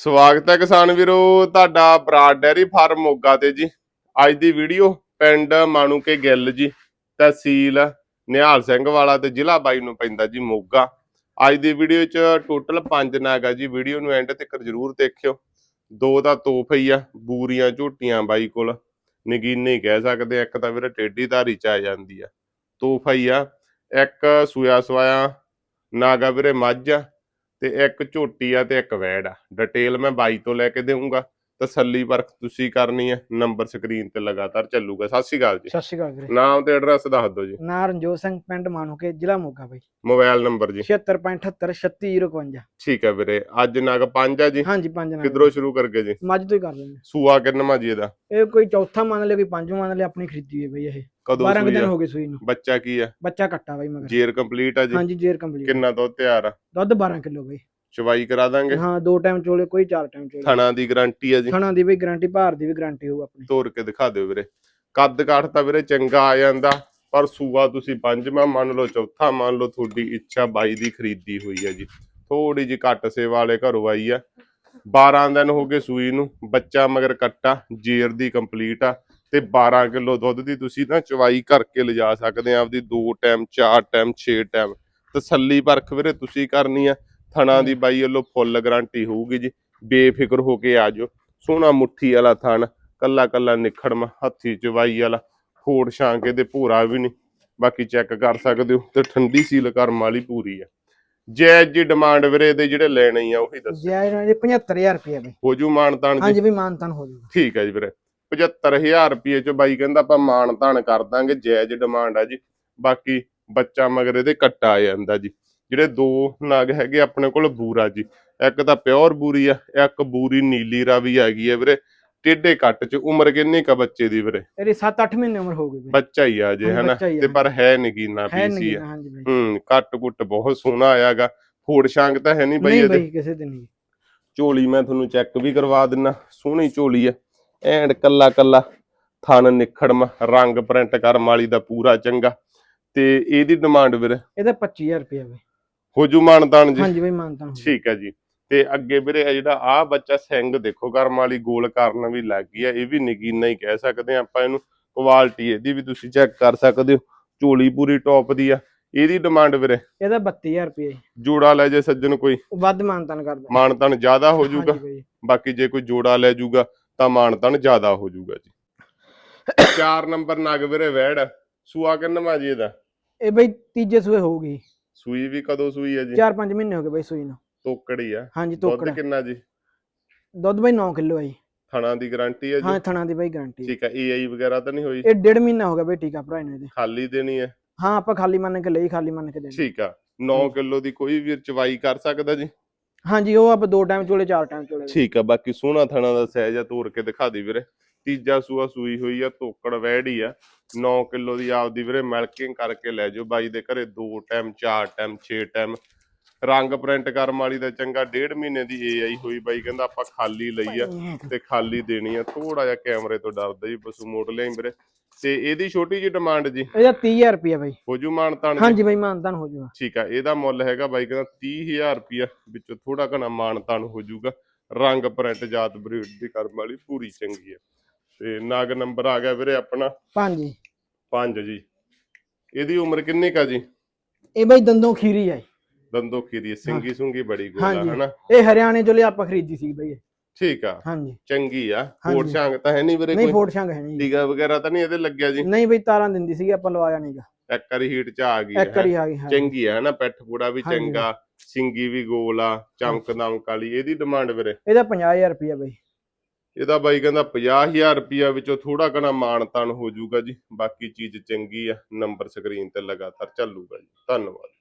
ਸਵਾਗਤ ਹੈ ਕਿਸਾਨ ਵੀਰੋ, ਤੁਹਾਡਾ ਬਰਾਡ ਡੈਰੀ ਫਾਰਮ ਮੋਗਾ ਤੇ ਜੀ। ਅੱਜ ਦੀ ਵੀਡੀਓ ਪਿੰਡ ਮਾਣੂਕੇ ਗਿੱਲ ਜੀ, ਤਹਿਸੀਲ ਨਿਹਾਲ ਸਿੰਘ ਵਾਲਾ ਤੇ ਜ਼ਿਲ੍ਹਾ ਬਾਈ ਨੂੰ ਪੈਂਦਾ ਜੀ ਮੋਗਾ। ਅੱਜ ਦੀ ਵੀਡੀਓ 'ਚ ਟੋਟਲ 5 ਨਾਗ ਜੀ। ਵੀਡੀਓ ਨੂੰ ਐਂਡ ਤੱਕ ਜਰੂਰ ਦੇਖਿਓ। ਦੋ ਤਾਂ ਤੋਹਫ ਹੀ ਆ, ਬੂਰੀਆਂ ਝੋਟੀਆਂ ਬਾਈ ਕੋਲ। ਨਗੀਨੇ ਕਹਿ ਸਕਦੇ ਇੱਕ ਤਾਂ ਵੀਰੇ ਟੇਢੀ ਧਾਰੀ ਚ ਆ ਜਾਂਦੀ ਆ। ਤੋਹਫਾ ਹੀ ਆ, ਇੱਕ ਸੂਆ ਸਵਾਇਆ, ਨਾਗਾ ਵੀਰੇ ਮੱਝ ਆ। ਤੇ ਇੱਕ ਝੋਟੀ ਆ ਤੇ ਇੱਕ ਵੈੜ ਆ। ਡਿਟੇਲ ਮੈਂ ਬਾਈ ਤੋਂ ਲੈ ਕੇ ਦੇਵਾਂਗਾ ਤਸੱਲੀ ਪਰਖ ਤੁਸੀਂ ਕਰਨੀ ਹੈ ਨੰਬਰ ਸਕਰੀਨ ਤੇ ਲਗਾਤਾਰ ਚੱਲੂਗਾ। ਸਤਿ ਸ਼੍ਰੀ ਅਕਾਲ ਜੀ। ਸਤਿ ਸ਼੍ਰੀ ਅਕਾਲ ਵੀਰੇ। ਨਾਮ ਤੇ ਐਡਰੈਸ ਦੱਸ ਦਿਓ ਜੀ। ਨਾਂ ਰਣਜੋਤ ਸਿੰਘ ਪਿੰਡ ਮਾਨੂਕੇ ਜ਼ਿਲ੍ਹਾ ਮੋਗਾ ਬਾਈ। ਮੋਬਾਈਲ ਨੰਬਰ ਜੀ। 7678 36051 ਠੀਕ ਹੈ ਵੀਰੇ। ਅੱਜ ਨਗ ਪੰਜ ਆ ਜੀ। ਹਾਂਜੀ ਪੰਜ ਨਾਲ ਕਿਧਰੋਂ ਸ਼ੁਰੂ ਕਰਗੇ ਜੀ? ਮੱਝ ਤੋਂ ਹੀ ਕਰ ਲੈਂਦੇ ਸੂਆ ਕਿੰਨਵਾਂ ਜੀ ਇਹਦਾ। ਇਹ ਕੋਈ ਚੌਥਾ ਮੰਨ ਲਿਆ ਕੋਈ ਪੰਜਵਾਂ ਮੰਨ ਲਿਆ ਆਪਣੀ ਖਰੀਦੀ ਹੈ ਬਈ ਇਹ। ਕਦੋਂ 12 ਕੁ ਸੂਈ ਦਿਨ ਆ? ਹੋ ਗਏ ਸੂਈ ਨੂੰ। ਬੱਚਾ ਕੀ ਆ? ਬੱਚਾ ਕੱਟਾ ਬਾਈ ਮਗਰ। ਜੇਰ ਕੰਪਲੀਟ ਆ ਜੀ? ਹਾਂਜੀ ਜੇਰ ਕੰਪਲੀਟ ਕਿੰਨਾ ਦੁੱਧ ਤਿਆਰ ਆ? ਦੁੱਧ 12 ਕਿਲੋ ਬਾਈ। ਚਵਾਈ ਕਰਾ ਦਾਂਗੇ? ਹਾਂ ਦੋ ਟਾਈਮ ਚੋਲੇ ਕੋਈ ਚਾਰ ਟਾਈਮ ਚੋਲੇ। ਥਣਾ ਦੀ ਗਾਰੰਟੀ ਆ ਜੀ? ਥਣਾ ਦੀ ਬਈ ਗਾਰੰਟੀ ਭਾਰ ਦੀ ਵੀ ਗਾਰੰਟੀ ਹੋਊ ਆਪਣੀ। ਤੋੜ ਕੇ ਦਿਖਾ ਦਿਓ ਵੀਰੇ। ਕੱਦ ਕਾਠ ਤਾਂ ਵੀਰੇ ਚੰਗਾ ਆ ਜਾਂਦਾ। ਪਰ ਸੂਆ ਤੁਸੀਂ ਪੰਜਵਾਂ ਮੰਨ ਲਓ ਚੌਥਾ ਮੰਨ ਲਓ ਤੁਹਾਡੀ ਇੱਛਾ ਬਾਈ ਦੀ ਖਰੀਦੀ ਹੋਈ ਹੈ ਜੀ। ਥੋੜੀ ਜਿਹੀ ਘੱਟ ਸੇਵਾ ਵਾਲੇ ਘਰੋਂ ਆਈ ਆ। 12 ਦਿਨ ਹੋ ਗਏ ਸੂਈ ਨੂੰ ਬੱਚਾ ਮਗਰ ਕੱਟਾ ਜੇਰ ਦੀ ਕੰਪਲੀਟ ਆ। ਤੇ 12 ਕਿਲੋ ਦੁੱਧ ਦੀ ਤੁਸੀਂ ਨਾ ਚਵਾਈ ਕਰਕੇ ਲਿਜਾ ਸਕਦੇ ਆ ਆਪਦੀ ਦੋ ਟਾਈਮ ਚਾਰ ਟਾਈਮ 6 ਟਾਈਮ। ਤਸੱਲੀ ਪਰਖ ਵੀਰੇ ਤੁਸੀਂ ਕਰਨੀ ਆ ਥਣਾ ਦੀ ਬਾਈ ਵੱਲੋਂ ਫੁੱਲ ਗਾਰੰਟੀ ਹੋਊਗੀ ਜੀ ਬੇਫਿਕਰ ਹੋ ਕੇ ਆ ਜਾਓ। ਸੋਹਣਾ ਮੁੱਠੀ ਵਾਲਾ ਥਣ ਕੱਲਾ ਕੱਲਾ ਨਿਖੜਮ ਹੱਥੀ ਚਵਾਈ ਵਾਲਾ ਫੋੜ ਛਾਂਕੇ ਦੇ ਭੂਰਾ ਵੀ ਨਹੀਂ ਬਾਕੀ ਚੈੱਕ ਕਰ ਸਕਦੇ ਹੋ ਤੇ ਠੰਡੀ ਸੀਲ ਕਰਮ ਵਾਲੀ ਪੂਰੀ ਆ। ਜੈਜ ਜੀ ਡਿਮਾਂਡ ਵੀਰੇ ਦੇ ਜਿਹੜੇ ਲੈਣੇ ਆ ਉਹੀ ਦੱਸੋ। ਜੈ ਇਹਨਾਂ ਦੇ 75000 ਰੁਪਏ ਬਈ। ਹੋ ਜੂ ਮਾਨਤਾਨ ਜੀ? ਹਾਂਜੀ ਵੀ ਮਾਨਤਨ ਹੋ ਜਾਊਗਾ ਠੀਕ ਹੈ ਜੀ ਵੀਰੇ। 75000 ਰੁਪਏ ਚ ਬਾਈ ਕਹਿੰਦਾ ਆਪਾਂ ਮਾਨਤਾਨ ਕਰ ਦਾਂਗੇ ਜੈਜ ਡਿਮਾਂਡ ਆ ਜੀ। ਬਾਕੀ ਬੱਚਾ ਮਗਰ ਇਹਦੇ ਕੱਟਾ ਆ ਜਾਂਦਾ ਜੀ। ਜਿਹੜੇ ਦੋ ਨਗ ਹੈਗੇ ਆਪਣੇ ਕੋਲ ਬੂਰਾ ਜੀ। ਇੱਕ ਤਾਂ ਪਿਓਰ ਬੂਰੀ ਆ ਇੱਕ ਬੂਰੀ ਨੀਲੀ ਰਾਵੀ ਹੈਗੀ ਆ ਵੀਰੇ। ਟੇਢੇ ਕੱਟ ਚ ਉਮਰ ਕਿੰਨੀ ਕ ਬੱਚੇ ਦੀ ਵੀਰੇ? ਇਹਦੀ 7-8 ਮਹੀਨੇ ਉਮਰ ਹੋ ਗਈ ਬੱਚਾ ਹੀ ਆ ਜੇ ਹਨਾ। ਤੇ ਪਰ ਹੈ ਨਗੀਨਾ ਪੀਸੀ ਆ। ਹੂੰ ਕੱਟ ਕੁੱਟ ਬਹੁਤ ਸੋਹਣਾ ਆਇਆਗਾ ਫੋੜ ਸ਼ਾਂਕ ਤਾਂ ਹੈ ਨਹੀਂ ਬਈ ਨਹੀਂ ਇਹਦੇ? ਬਈ ਕਿਸੇ ਦਿਨ ਨਹੀਂ। ਝੋਲੀ ਮੈਂ ਤੁਹਾਨੂੰ ਚੈੱਕ ਵੀ ਕਰਵਾ ਦਿੰਨਾ। ਸੋਹਣੀ ਝੋਲੀ ਆ। ਐਂਡ ਕੱਲਾ ਕੱਲਾ ਥਣ ਨਿਖੜਮ ਰੰਗ ਪ੍ਰਿੰਟ ਕਰਮ ਵਾਲੀ ਦਾ ਪੂਰਾ ਚੰਗਾ। ਤੇ ਇਹਦੀ ਡਿਮਾਂਡ ਵੀਰ? ਇਹਦਾ 25000 ਰੁਪਏ ਬਈ। ਹੋਜੂ ਮਾਨਦਾਨ ਜੀ? ਹਾਂਜੀ ਬਈ ਮਾਨਤਨ ਹੋ। ਠੀਕ ਹੈ ਜੀ। ਤੇ ਅੱਗੇ ਵੀਰੇ ਇਹ ਜਿਹੜਾ ਆ ਬੱਚਾ ਸਿੰਘ ਦੇਖੋ ਕਰਮ ਵਾਲੀ ਗੋਲ ਕਰਨ ਵੀ ਲੱਗ ਗਈ ਆ ਇਹ ਵੀ ਨਗੀਨਾ ਹੀ ਕਹਿ ਸਕਦੇ ਆ ਆਪਾਂ ਇਹਨੂੰ। ਕੁਆਲਿਟੀ ਇਹਦੀ ਵੀ ਤੁਸੀਂ ਚੈੱਕ ਕਰ ਸਕਦੇ ਹੋ। ਝੋਲੀ ਪੂਰੀ ਟੌਪ ਦੀ ਆ। ਇਹਦੀ ਡਿਮਾਂਡ ਵੀਰੇ? ਇਹਦਾ 32000 ਰੁਪਏ ਜੋੜਾ ਲੈ ਜੇ ਸੱਜਣ ਕੋਈ। ਵੱਧ ਮਾਨਤਨ ਕਰਦਾ। ਮਾਨਤਨ ਜ਼ਿਆਦਾ ਹੋ ਜਾਊਗਾ ਬਾਕੀ ਜੇ ਕੋਈ ਜੋੜਾ ਲੈ ਜਾਊਗਾ ਤਾਂ ਮਾਨਤਨ ਜ਼ਿਆਦਾ ਹੋ ਜਾਊਗਾ ਜੀ। 4 ਨੰਬਰ ਨਗ ਵੀਰੇ ਵੈੜ ਸੂਆ ਕਿੰਨਵਾ ਜੀ ਇਹਦਾ? ਇਹ ਬਈ ਤੀਜੇ ਸੂਏ ਹੋਊਗੀ। ਸੂਈ ਵੀ ਕਦੋਂ ਸੂਈ ਹੈ ਜੀ? 4-5 ਮਹੀਨੇ ਹੋ ਗਏ ਬਈ ਸੂਈ ਨੂੰ। ਤੋਕੜੀ ਆ। ਹਾਂਜੀ ਦੁੱਧ ਤੋਕੜਾ। ਕਿੰਨਾ ਜੀ? ਦੁੱਧ ਬਈ 9 ਕਿਲੋ ਹੈ ਜੀ। ਥਣਾ ਦੀ ਗਾਰੰਟੀ ਹੈ ਹਾਂ ਜੀ ਥਣਾ ਦੀ ਬਈ ਗਾਰੰਟੀ ਠੀਕ ਹੈ ਏਆਈ ਵਗੈਰਾ ਤਾਂ ਨਹੀਂ ਹੋਈ? ਇਹ ਡੇਢ ਮਹੀਨਾ ਹੋ ਗਿਆ ਬਈ ਟੀਕਾ ਭਰਾ ਇਹਨੂੰ ਇਹਦੇ। ਖਾਲੀ ਦੇਣੀ ਹੈ ਹਾਂ ਆਪਾਂ ਖਾਲੀ ਮੰਨ ਕੇ ਲਈ ਖਾਲੀ ਮੰਨ ਕੇ ਦੇਣੀ। ਠੀਕ ਆ। 9 ਕਿਲੋ ਦੀ ਕੋਈ ਵੀ ਚਵਾਈ ਕਰ ਸਕਦਾ ਜੀ? ਹਾਂਜੀ ਉਹ ਆਪਾਂ ਦੋ ਟਾਈਮ ਚੋਲੇ ਚਾਰ ਟਾਈਮ ਚੋਲੇ ਠੀਕ ਆ ਬਾਕੀ ਸੋਹਣਾ ਥਣਾ ਦਾ ਸਾਈਜ਼ ਆ ਤੋੜ ਕੇ ਦਿਖਾ ਦੇ ਵੀਰੇ। ਤੀਜਾ ਸੂਆ ਸੂਈ ਹੋਈ ਆ ਤੋਕੜ ਵੈੜੀ ਆ। 9 ਕਿਲੋ ਦੀ ਆਪਦੀ ਵੀਰੇ ਮਿਲਕਿੰਗ ਕਰਕੇ ਲੈ ਜਾਓ ਬਾਈ ਦੇ ਘਰੇ ਦੋ ਟਾਈਮ ਚਾਰ ਟਾਈਮ 6 ਟਾਈਮ। ਰੰਗ ਪ੍ਰਿੰਟ ਕਰਮ ਵਾਲੀ ਦਾ ਚੰਗਾ ਡੇਢ ਮਹੀਨੇ ਦੀ ਏਆਈ ਹੋਈ ਬਾਈ ਕਹਿੰਦਾ ਆਪਾਂ ਖਾਲੀ ਲਈ ਆ ਤੇ ਖਾਲੀ ਦੇਣੀ ਆ। ਥੋੜਾ ਜਿਹਾ ਕੈਮਰੇ ਤੋਂ ਡਰਦਾ ਜੀ ਪਸ਼ੂ ਮੋੜ ਲਿਆ ਵੀਰੇ। ਤੇ ਇਹਦੀ ਛੋਟੀ ਜੀ ਡਿਮਾਂਡ ਜੀ? ਇਹਦਾ 30000 ਰੁਪਏ ਬਈ। ਹੋਜੂ ਮਾਨਤਾਨ ਹਾਂਜੀ ਬਈ ਮਾਨਤਨ ਹੋ ਜਾਊਗਾ ਠੀਕ ਆ ਇਹਦਾ ਮੁੱਲ ਹੈਗਾ ਬਾਈ ਕਹਿੰਦਾ 30000 ਰੁਪਿਆ ਵਿੱਚੋਂ ਥੋੜਾ ਘਣਾ ਮਾਨਤਾਨ ਹੋ ਜਾਊਗਾ ਰੰਗ ਪ੍ਰਿੰਟ ਜਾਤ ਬਰੀਡ ਦੀ ਕਰਮ ਵਾਲੀ ਪੂਰੀ ਚੰਗੀ ਆ। ਤੇ ਨਾਗ ਨੰਬਰ ਆ ਗਿਆ ਵੀਰੇ ਆਪਣਾ ਹਾਂਜੀ 5 ਜੀ। ਇਹਦੀ ਉਮਰ ਕਿੰਨੀ ਕਾ ਜੀ? ਇਹ ਬਈ ਦੰਦੋਂ ਖੀਰੀ ਹੈ ਦੰਦੋ ਖੀਰੀ ਸਿੰਗੀ ਸੁੰਗੀ ਬੜੀ ਗੋਲਾ। ਹਨਾ? ਇਹ ਹਰਿਆਣੇ ਚੋਲੇ ਆਪਾਂ ਖਰੀਦੀ ਸੀ ਬਈ ਇਹ। ਠੀਕ ਆ। ਹਾਂਜੀ। ਚੰਗੀ ਆ। ਹਾਂਜੀ। ਕੋਟ ਛਾਂਗ ਤਾਂ ਹੈ ਨਹੀਂ ਵੀਰੇ ਨਹੀਂ ਕੋਈ? ਫੋਟ ਸ਼ੰਗ ਹੈ ਨਹੀਂ। ਜੀ। ਟੀਕਾ ਵਗੈਰਾ ਤਾਂ ਨਹੀਂ ਇਹਦੇ ਲੱਗਿਆ ਜੀ? ਨਹੀਂ ਬਈ ਤਾਰਾਂ ਦਿੰਦੀ ਸੀ ਆਪਾਂ ਲਵਾਇਆ ਨਹੀਂਗਾ ਇੱਕ ਵਾਰੀ ਹੀਟ ਚ ਆ ਗਈ ਇੱਕ ਹੈ ਵਾਰੀ ਆ ਗਈ ਹਾਂ ਚੰਗੀ ਆ ਹਨਾ? ਪੈਠ ਪੂੜਾ ਵੀ ਹਾਂਜੀ। ਚੰਗਾ। ਸਿੰਗੀ ਵੀ ਗੋਲ ਆ ਚਮਕ ਦਮਕ ਵਾਲੀ। ਇਹਦੀ ਡਿਮਾਂਡ ਵੀਰੇ? ਇਹਦਾ 50000 ਰੁਪਏ ਬਈ। ਇਹਦਾ ਬਾਈ ਕਹਿੰਦਾ 50000 ਰੁਪਿਆ ਵਿੱਚੋਂ ਥੋੜਾ ਘਣਾ ਮਾਨਤਾਨ ਹੋ ਜਾਊਗਾ ਜੀ। ਬਾਕੀ ਚੀਜ਼ ਚੰਗੀ ਆ ਨੰਬਰ ਸਕਰੀਨ ਤੇ ਲਗਾਤਾਰ ਚੱਲੂਗਾ ਜੀ। ਧੰਨਵਾਦ।